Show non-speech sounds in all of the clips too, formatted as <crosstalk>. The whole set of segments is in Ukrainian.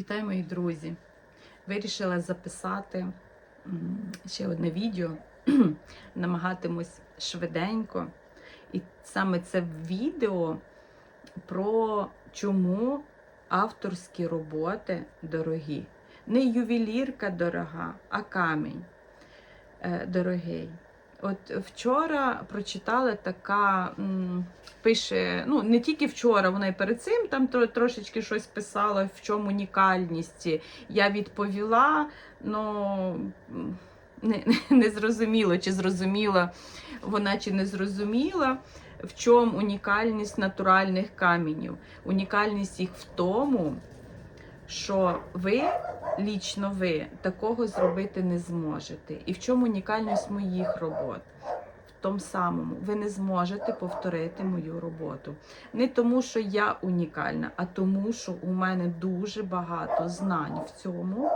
Вітаю, мої друзі! Вирішила записати ще одне відео. <clears throat> Намагатимусь швиденько. І саме це відео про чому авторські роботи дорогі. Не ювелірка дорога, а камінь е, дорогий. От вчора прочитала така, м, пише, ну не тільки вчора, вона і перед цим там тро- трошечки щось писала, в чому унікальність. Я відповіла, ну не, не зрозуміло, чи зрозуміла вона, чи не зрозуміла. В чому унікальність натуральних каменів? Унікальність їх в тому, що ви, лічно ви, такого зробити не зможете. І в чому унікальність моїх робот? В тому самому, ви не зможете повторити мою роботу. Не тому, що я унікальна, а тому, що у мене дуже багато знань в цьому.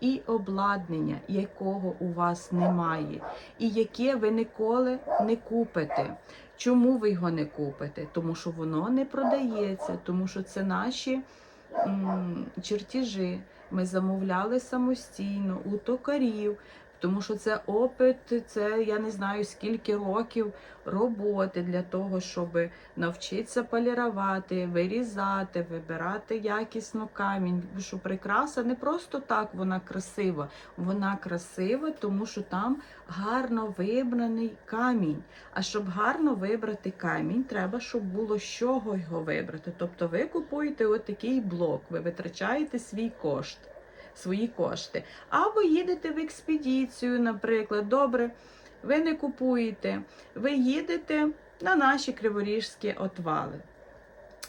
І обладнання, якого у вас немає, і яке ви ніколи не купите. Чому ви його не купите? Тому що воно не продається, тому що це наші м, чертежі. Ми замовляли самостійно у токарів, тому що це опит, це я не знаю скільки років роботи для того, щоб навчитися полірувати, вирізати, вибирати якісно камінь. Що прикраса не просто так вона красива, вона красива, тому що там гарно вибраний камінь. А щоб гарно вибрати камінь, треба, щоб було з чого його вибрати. Тобто ви купуєте отакий блок, ви витрачаєте свій кошт, свої кошти. Або їдете в експедицію, наприклад. Добре, ви не купуєте, ви їдете на наші криворіжські отвали.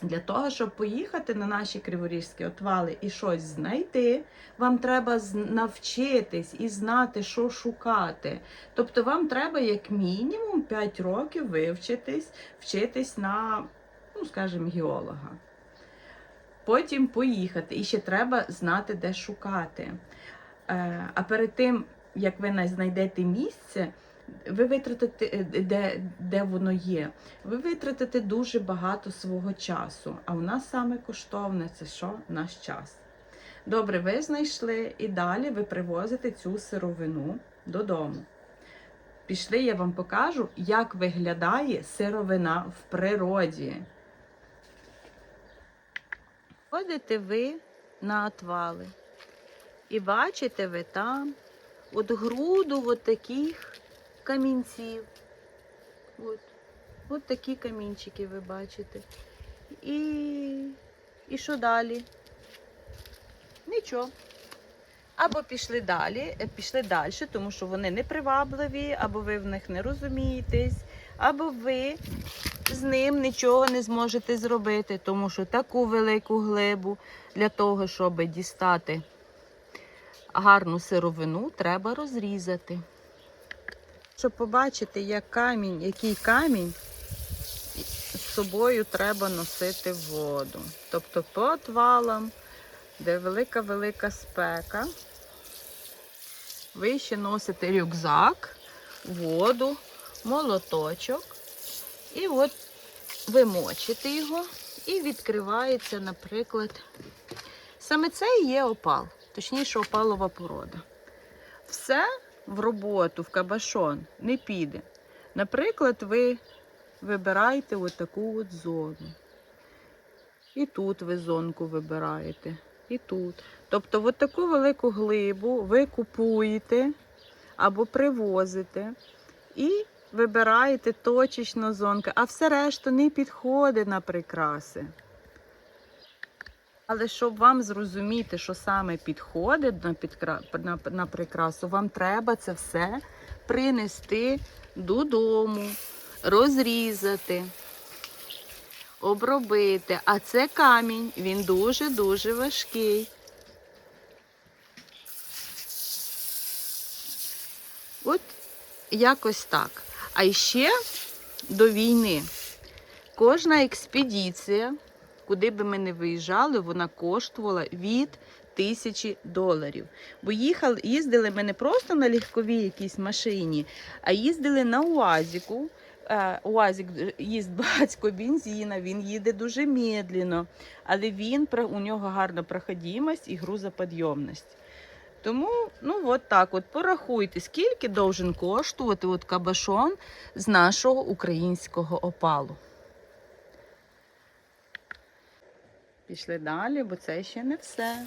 Для того, щоб поїхати на наші криворіжські отвали і щось знайти, вам треба навчитись і знати, що шукати. Тобто вам треба як мінімум 5 років вивчитись, вчитись на, ну, скажімо, геолога. Потім поїхати. І ще треба знати, де шукати. Е, А перед тим, як ви знайдете місце, ви витратите, е, де, де воно є, ви витратите дуже багато свого часу. А у нас саме коштовне це що? Наш час. Добре, ви знайшли і далі ви привозите цю сировину додому. Пішли, я вам покажу, як виглядає сировина в природі. Ходите ви на отвали. І бачите ви там от груду от таких камінців. От, от такі камінчики ви бачите. І, і що далі? Нічого. Або пішли далі, е, пішли далі, тому що вони непривабливі, або ви в них не розумієтесь, або ви з ним нічого не зможете зробити, тому що таку велику глибу для того, щоб дістати гарну сировину, треба розрізати. Щоб побачити, як камінь, який камінь з собою треба носити воду. Тобто по отвалам, де велика-велика спека, ви ще носите рюкзак, воду, молоточок. І от ви мочите його і відкривається, наприклад, саме це і є опал, точніше опалова порода. Все в роботу, в кабашон не піде. Наприклад, ви вибираєте отаку от зону. І тут ви зонку вибираєте, і тут. Тобто, от таку велику глибу ви купуєте або привозите і вибираєте точечно зонки, а все решта не підходить на прикраси. Але щоб вам зрозуміти, що саме підходить на, підкра... на, на прикрасу, вам треба це все принести додому, розрізати, обробити. А це камінь, він дуже-дуже важкий. От якось так. А ще до війни кожна експедиція, куди би ми не виїжджали, вона коштувала від тисячі доларів. Бо їхали, їздили ми не просто на легковій якійсь машині, а їздили на УАЗіку. е, УАЗик їсть багатько бензина, він їде дуже медленно, але він у нього гарна проходимость і грузоподйомність. Тому, ну от так, от порахуйте, скільки должен коштувати от кабашон з нашого українського опалу. Пішли далі, бо це ще не все.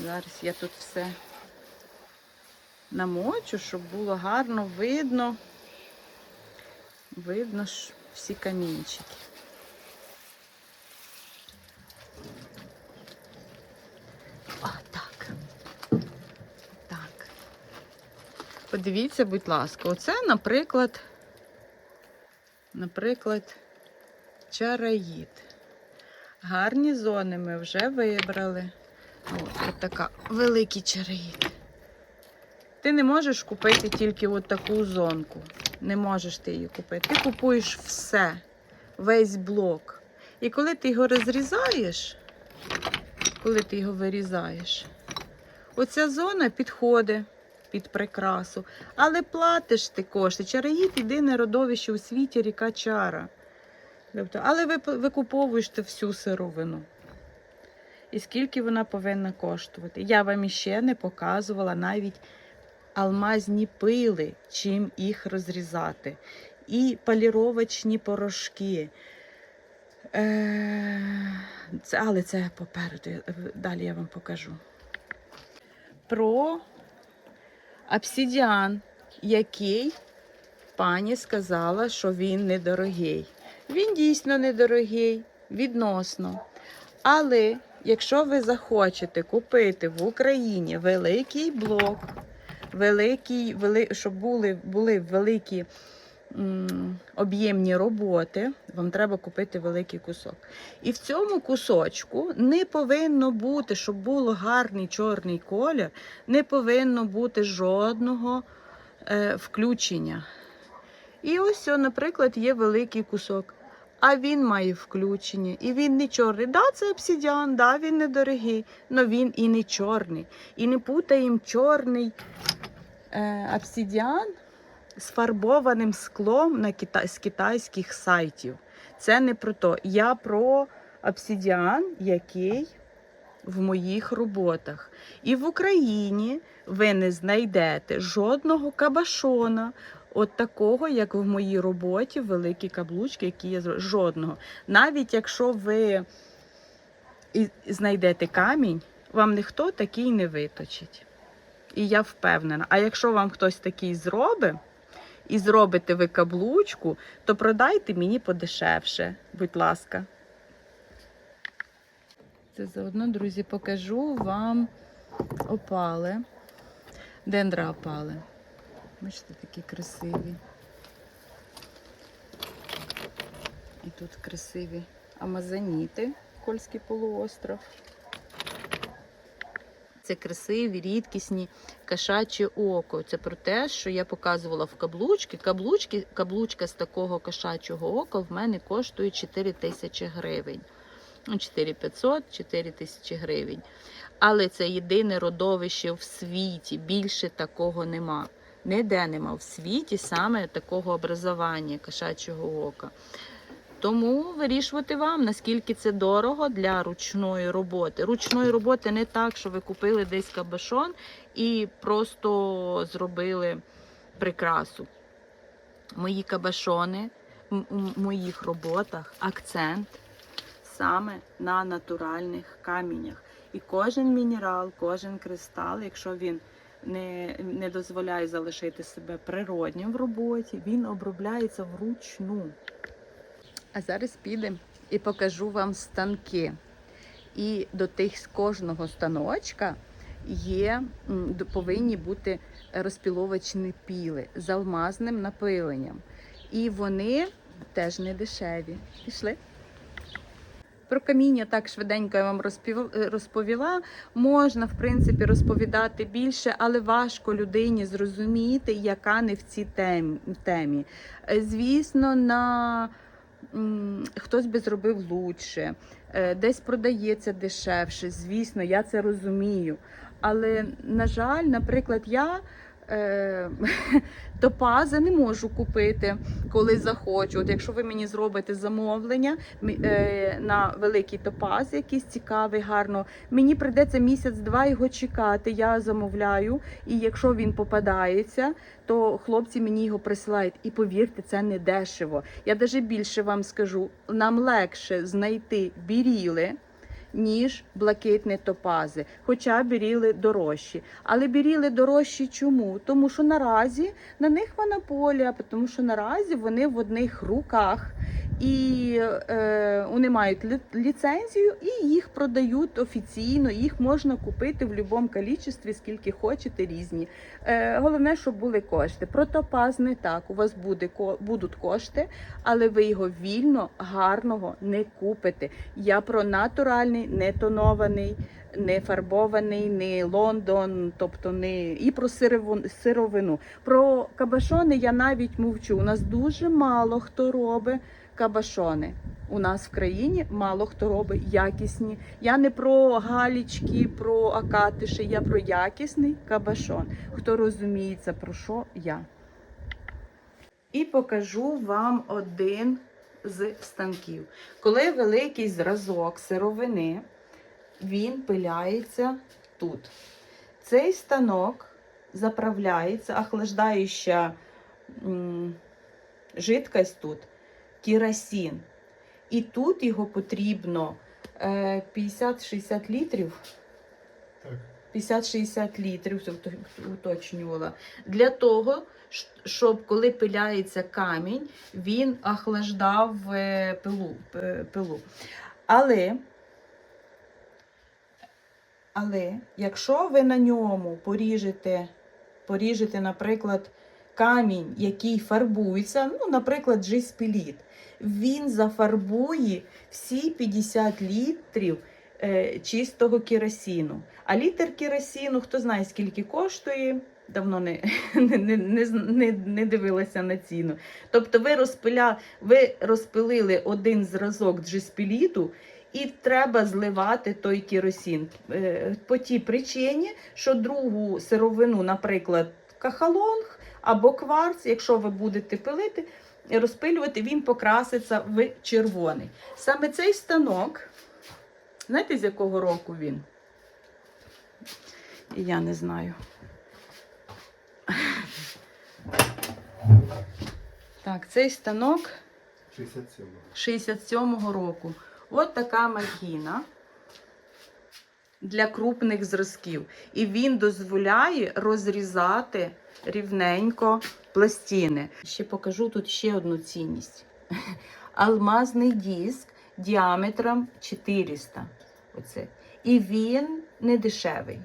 Зараз я тут все намочу, щоб було гарно видно. Видно ж всі камінчики. О, так. Так. Подивіться, будь ласка, оце, наприклад, наприклад, чараїд. Гарні зони ми вже вибрали. От, от така великий чараїд. Ти не можеш купити тільки от таку зонку. Не можеш ти її купити. Ти купуєш все, весь блок. І коли ти його розрізаєш, коли ти його вирізаєш, оця зона підходить під прикрасу. Але платиш ти кошти. Чараїд єдине родовище у світі ріка чара. Тобто, але ви викуповуєш ти всю сировину. І скільки вона повинна коштувати? Я вам іще не показувала навіть алмазні пили, чим їх розрізати. І поліровочні порошки. Е, це, але це попереду. Далі я вам покажу. Про обсидіан, який пані сказала, що він недорогий. Він дійсно недорогий, відносно. Але якщо ви захочете купити в Україні великий блок, великий, вели, щоб були, були великі об'ємні роботи, вам треба купити великий кусок. І в цьому кусочку не повинно бути, щоб було гарний чорний колір, не повинно бути жодного е, включення. І ось, наприклад, є великий кусок. А він має включення, і він не чорний. Да, це обсидіан, да, він недорогий, але він і не чорний. І не путаємо чорний е, обсидіан з фарбованим склом на кита... з китайських сайтів. Це не про то. Я про обсидіан, який в моїх роботах. І в Україні ви не знайдете жодного кабашона, от такого, як в моїй роботі, великі каблучки, які я зро- жодного. Навіть якщо ви знайдете камінь, вам ніхто такий не виточить. І я впевнена. А якщо вам хтось такий зробить, і зробите ви каблучку, то продайте мені подешевше, будь ласка. Це заодно, друзі, покажу вам опали, дендра опали. Бачите, такі красиві. І тут красиві амазоніти, Кольський полуостров. Це красиві, рідкісні кошаче око. Це про те, що я показувала в каблучки. Каблучки, каблучка з такого кошачого ока в мене коштує 4 тисячі гривень. Ну, 4500, 4 тисячі гривень. Але це єдине родовище в світі. Більше такого нема. Ніде нема в світі саме такого образування кошачого ока. Тому вирішувати вам, наскільки це дорого для ручної роботи. Ручної роботи не так, що ви купили десь кабашон і просто зробили прикрасу. Мої кабашони у моїх роботах акцент саме на натуральних каміннях. І кожен мінерал, кожен кристал, якщо він не, не дозволяє залишити себе природнім в роботі, він обробляється вручну. А зараз підемо і покажу вам станки. І до тих з кожного станочка є, повинні бути розпіловочні піли з алмазним напиленням. І вони теж не дешеві. Пішли. Про каміння так швиденько я вам розповіла. Можна, в принципі, розповідати більше, але важко людині зрозуміти, яка не в цій темі. Е, Звісно, на хтось би зробив лучше, е, десь продається дешевше. Звісно, я це розумію. Але, на жаль, наприклад, я е, <laughs> топази не можу купити, коли захочу. От якщо ви мені зробите замовлення е, на великий топаз, якийсь цікавий, гарно, мені прийдеться місяць-два його чекати. Я замовляю, і якщо він попадається, то хлопці мені його присилають. І повірте, це не дешево. Я навіть більше вам скажу: нам легше знайти біріли. Ніж блакитні топази, хоча біріли дорожчі. Але біріли дорожчі чому? Тому що наразі на них монополія, тому що наразі вони в одних руках і е, вони мають ліцензію і їх продають офіційно. Їх можна купити в будь-якому кількості, скільки хочете, різні. Е, головне, щоб були кошти. Про топаз не так. У вас буде будуть кошти, але ви його вільно, гарного не купите. Я про натуральний, не тонований, не фарбований, не Лондон, тобто не і про сировину. Про кабашони я навіть мовчу. У нас дуже мало хто робить кабашони. У нас в країні мало хто робить якісні. Я не про галічки, про акатиші, я про якісний кабашон. Хто розуміється, про що я. І покажу вам один з станків. Коли великий зразок сировини, він пиляється тут. Цей станок заправляється, охлаждаюча м, жидкость тут керосин. І тут його потрібно е, 50-60 літрів. Так. 50-60 літрів, ут- уточнювала. Для того, щоб коли пиляється камінь, він охлаждав е, пилу. пилу. Але, але якщо ви на ньому поріжете, поріжете, наприклад, камінь, який фарбується, ну, наприклад, джиспіліт, він зафарбує всі 50 літрів е, чистого керосину. А літр керосину, хто знає, скільки коштує, давно <laughs> не, не, не, не, не дивилася на ціну. Тобто ви, розпиля, ви розпилили один зразок джиспіліту, і треба зливати той керосин. Е, По тій причині, що другу сировину, наприклад, кахалонг або кварц, якщо ви будете пилити, розпилювати, він покраситься в червоний. Саме цей станок, знаєте, з якого року він? Я не знаю. Так, цей станок 67. 67-го року. От така махіна для крупних зразків. І він дозволяє розрізати рівненько пластини. Ще покажу тут ще одну цінність. <laughs> Алмазний диск діаметром 400. Оце. І він не дешевий.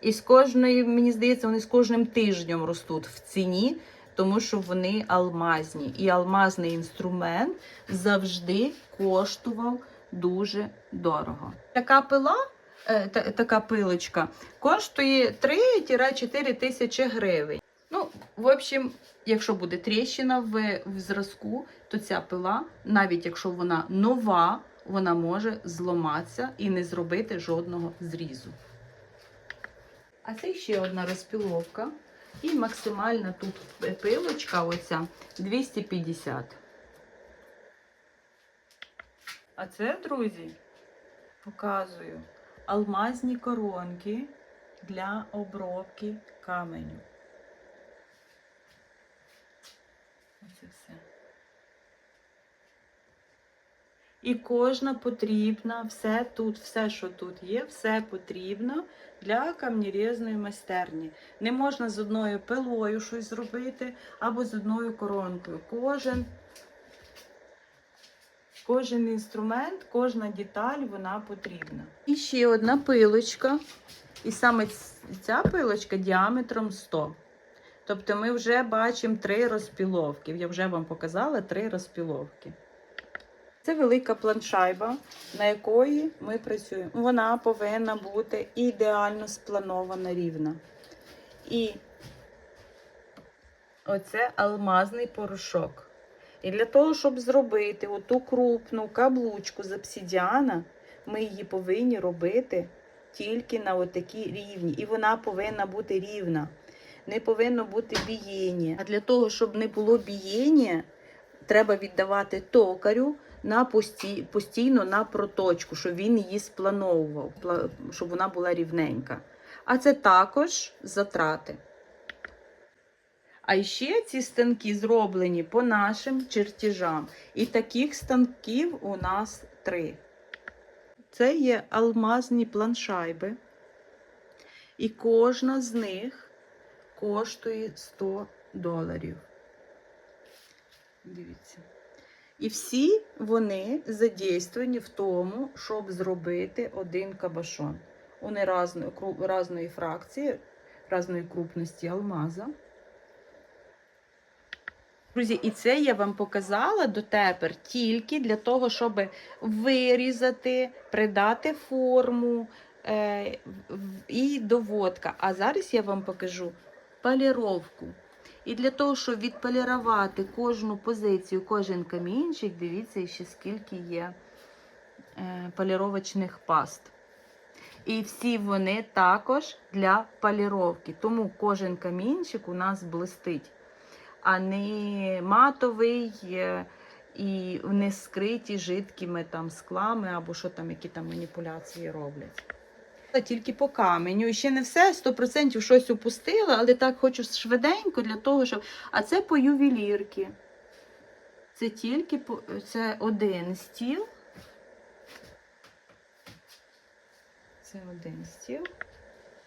І з кожної, мені здається, вони з кожним тижнем ростуть в ціні, тому що вони алмазні. І алмазний інструмент завжди коштував дуже дорого. Така пила, е, така пилочка, коштує 3-4 тисячі гривень. Ну, в общем, якщо буде тріщина в, в зразку, то ця пила, навіть якщо вона нова, вона може зламатися і не зробити жодного зрізу. А це ще одна розпіловка. І максимальна тут пилочка оця 250. А це, друзі, показую алмазні коронки для обробки каменю. Оце все. І кожна потрібна, все тут, все, що тут є, все потрібно для камнірезної майстерні. Не можна з одною пилою щось зробити або з одною коронкою. Кожен, кожен інструмент, кожна деталь вона потрібна. І ще одна пилочка. І саме ця пилочка діаметром 100. Тобто ми вже бачимо три розпіловки. Я вже вам показала три розпіловки. Це велика планшайба, на якої ми працюємо. Вона повинна бути ідеально спланована рівна. І оце алмазний порошок. І для того, щоб зробити оту крупну каблучку з обсидіана, ми її повинні робити тільки на отакій рівні. І вона повинна бути рівна. не повинно бути бієння. А для того, щоб не було бієння, треба віддавати токарю на пості, постійно на проточку, щоб він її сплановував, щоб вона була рівненька. А це також затрати. А ще ці станки зроблені по нашим чертежам. І таких станків у нас три. Це є алмазні планшайби. І кожна з них коштує 100 доларів. Дивіться. І всі вони задействовані в тому, щоб зробити один кабашон. Вони разної фракції, разної крупності алмаза. Друзі, і це я вам показала дотепер тільки для того, щоб вирізати, придати форму е, і доводка. А зараз я вам покажу поліровку. І для того, щоб відполірувати кожну позицію, кожен камінчик, дивіться ще скільки є е, поліровочних паст. І всі вони також для поліровки. Тому кожен камінчик у нас блистить, а не матовий е, і не скриті жидкими там склами або що там, які там маніпуляції роблять. Тільки по каменю. І ще не все, 100% щось упустила, але так хочу швиденько для того, щоб. А це по ювелірки. Це тільки по... це один стіл. Це один стіл.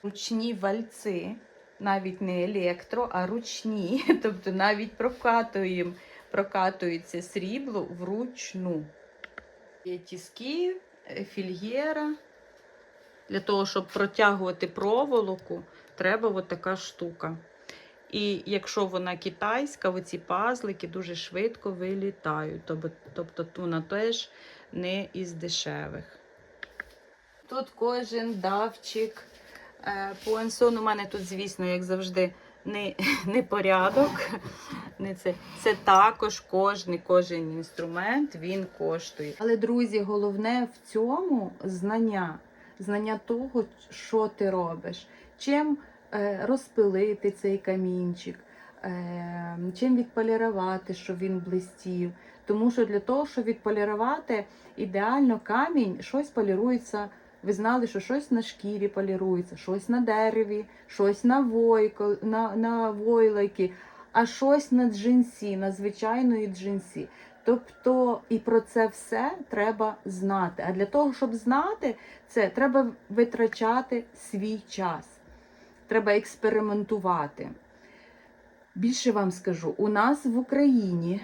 Ручні вальці, навіть не електро, а ручні. <laughs> Тобто навіть прокатуємо, прокатується срібло вручну. Є тіски, е, фільєра. Для того, щоб протягувати проволоку, треба от така штука. І якщо вона китайська, оці пазлики дуже швидко вилітають. Тобто, вона теж не із дешевих. Тут кожен давчик. Е, Пуансон у мене тут, звісно, як завжди, не, <laughs> не порядок. Не це. це також кожний, кожен інструмент він коштує. Але, друзі, головне в цьому знання. Знання того, що ти робиш, чим е, розпилити цей камінчик, е, чим відполірувати, щоб він блистів. Тому що для того, щоб відполірувати ідеально камінь, щось полірується. Ви знали, що щось на шкірі полірується, щось на дереві, щось на войко, на, на войлайки, а щось на джинсі, на звичайної джинсі. Тобто і про це все треба знати. А для того, щоб знати це, треба витрачати свій час. Треба експериментувати. Більше вам скажу, у нас в Україні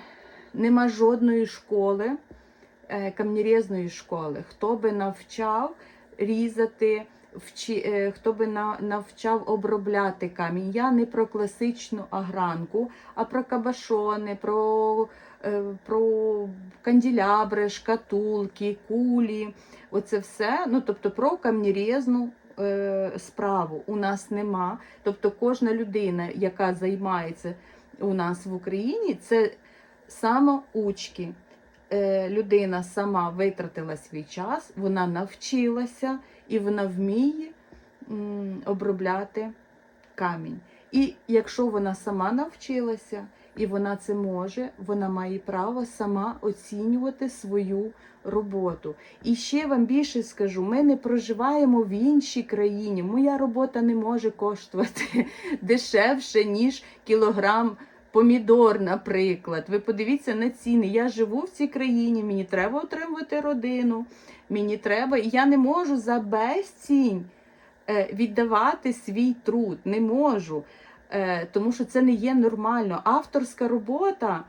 нема жодної школи, е, камнірезної школи, хто би навчав різати, вчи, е, хто би на, навчав обробляти камінь. Я не про класичну агранку, а про кабашони, про, е, про канділябри, шкатулки, кулі. Оце все. Ну, тобто про камнірезну е, справу у нас нема. Тобто кожна людина, яка займається у нас в Україні, це самоучки. Е, людина сама витратила свій час, вона навчилася і вона вміє обробляти камінь. І якщо вона сама навчилася і вона це може, вона має право сама оцінювати свою роботу. І ще вам більше скажу: ми не проживаємо в іншій країні. Моя робота не може коштувати <laughs> дешевше, ніж кілограм помідор, наприклад. Ви подивіться на ціни. Я живу в цій країні, мені треба отримувати родину. Мені треба, і я не можу за безцінь е, віддавати свій труд. Не можу. Е, тому що це не є нормально. Авторська робота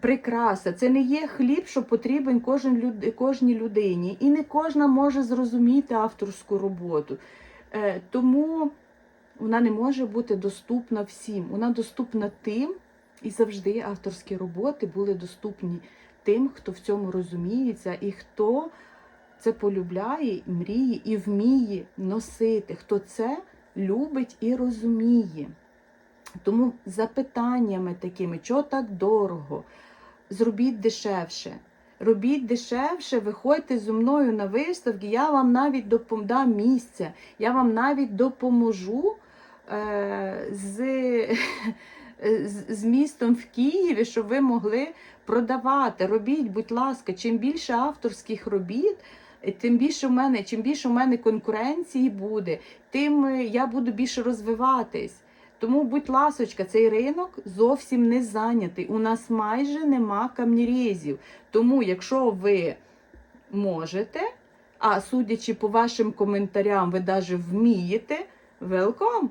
прикраса, це не є хліб, що потрібен кожен люд, кожній людині. І не кожна може зрозуміти авторську роботу. Е, тому вона не може бути доступна всім. Вона доступна тим, і завжди авторські роботи були доступні тим, хто в цьому розуміється і хто це полюбляє, мріє і вміє носити, хто це любить і розуміє. Тому запитаннями такими, що так дорого, зробіть дешевше. Робіть дешевше, виходьте зі мною на виставки, я вам навіть допом- дам місце, я вам навіть допоможу е, з, з, з містом в Києві, щоб ви могли продавати. Робіть, будь ласка, чим більше авторських робіт. е, Тим більше в мене, чим більше в мене конкуренції буде, тим е, я буду більше розвиватись. Тому, будь ласочка, цей ринок зовсім не зайнятий. У нас майже нема камнірезів. Тому, якщо ви можете, а судячи по вашим коментарям, ви навіть вмієте, велком!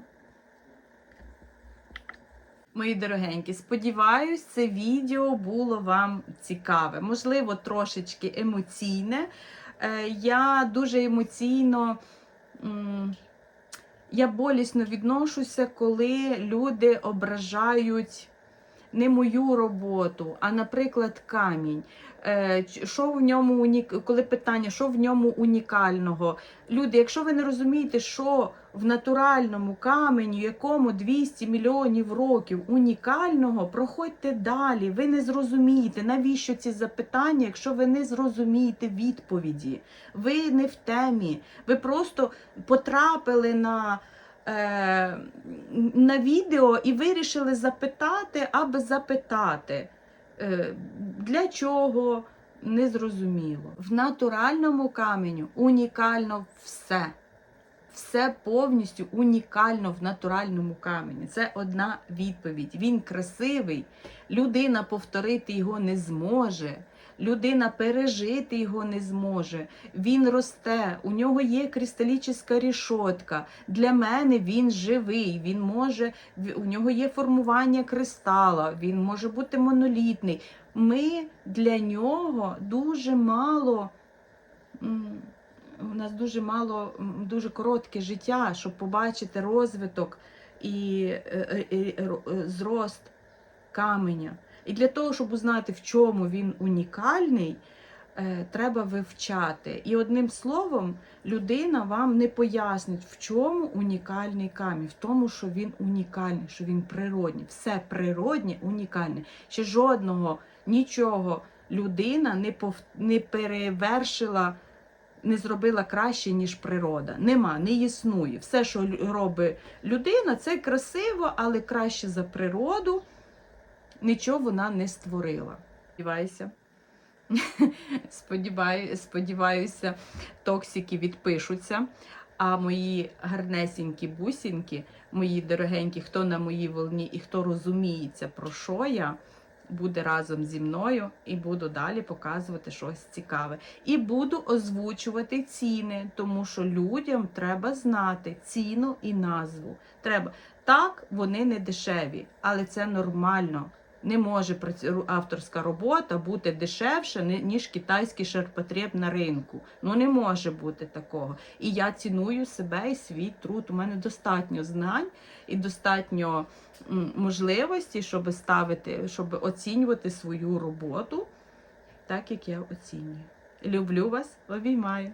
Мої дорогенькі, сподіваюсь, це відео було вам цікаве, можливо, трошечки емоційне. Е, Я дуже емоційно. Я болісно відношуся, коли люди ображають не мою роботу, а, наприклад, камінь. Е, Що в ньому унік... коли питання, що в ньому унікального? Люди, якщо ви не розумієте, що в натуральному каменю, якому 200 мільйонів років унікального, проходьте далі. Ви не зрозумієте, навіщо ці запитання, якщо ви не зрозумієте відповіді. Ви не в темі. Ви просто потрапили на, на відео і вирішили запитати, аби запитати. Е, для чого? Незрозуміло. В натуральному каменю унікально все. Все повністю унікально в натуральному камені. Це одна відповідь. Він красивий, людина повторити його не зможе. Людина пережити його не зможе. Він росте, у нього є кристалічна рішотка. Для мене він живий. Він може, у нього є формування кристала, він може бути монолітний. Ми для нього дуже мало. У нас дуже мало, дуже коротке життя, щоб побачити розвиток і е, е, е, зрост каменя. І для того, щоб узнати, в чому він унікальний, е, треба вивчати. І одним словом, людина вам не пояснить, в чому унікальний камінь, в тому, що він унікальний, що він природній. Все природнє, унікальне. Ще жодного нічого людина не, пов... не перевершила. Не зробила краще, ніж природа. Нема, не існує. Все, що робить людина, це красиво, але краще за природу нічого вона не створила. Сподіваюся. <laughs> Сподіваю, сподіваюся, токсики відпишуться. А мої гарнесінькі бусінки, мої дорогенькі, хто на моїй волні і хто розуміється, про що я, буде разом зі мною і буду далі показувати щось цікаве. І буду озвучувати ціни, тому що людям треба знати ціну і назву. Треба. Так, вони не дешеві, але це нормально. Не може авторська робота бути дешевше, ніж китайський ширпотреб на ринку. Ну не може бути такого. І я ціную себе і свій труд. У мене достатньо знань і достатньо можливості, щоб ставити, щоб оцінювати свою роботу так, як я оцінюю. Люблю вас, обіймаю.